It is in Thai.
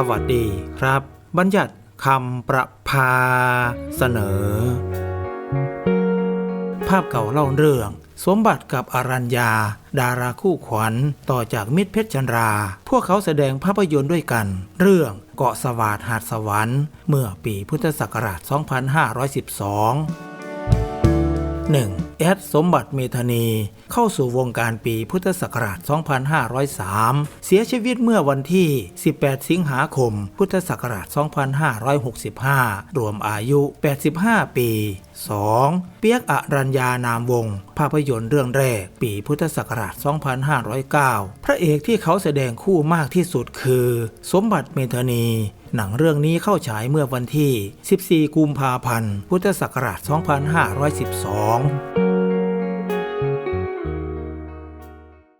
สวัสดีครับ บัญญัติคำประพาเสนอ ภาพเก่าเล่าเรื่อง สมบัติกับอรัญญา ดาราคู่ขวัญต่อจากมิตรเพชรจันรา พวกเขาแสดงภาพยนตร์ด้วยกัน เรื่องเกาะสวาดหาดสวรรค์ เมื่อปีพุทธศักราช 2512 1. แอดสมบัติเมธานี เข้าสู่วงการปีพุทธศักราช 2503 เสียชีวิตเมื่อวันที่ 18 สิงหาคม พุทธศักราช 2565 รวมอายุ 85 ปี 2. เปียกอรัญญานามวงศ์ภาพยนตร์เรื่องแรก ปีพุทธศักราช 2509 พระเอกที่เขาแสดงคู่มากที่สุดคือ สมบัติเมธานีหนังเรื่องนี้เข้าฉายเมื่อวันที่ 14 กุมภาพันธ์ พุทธศักราช 2512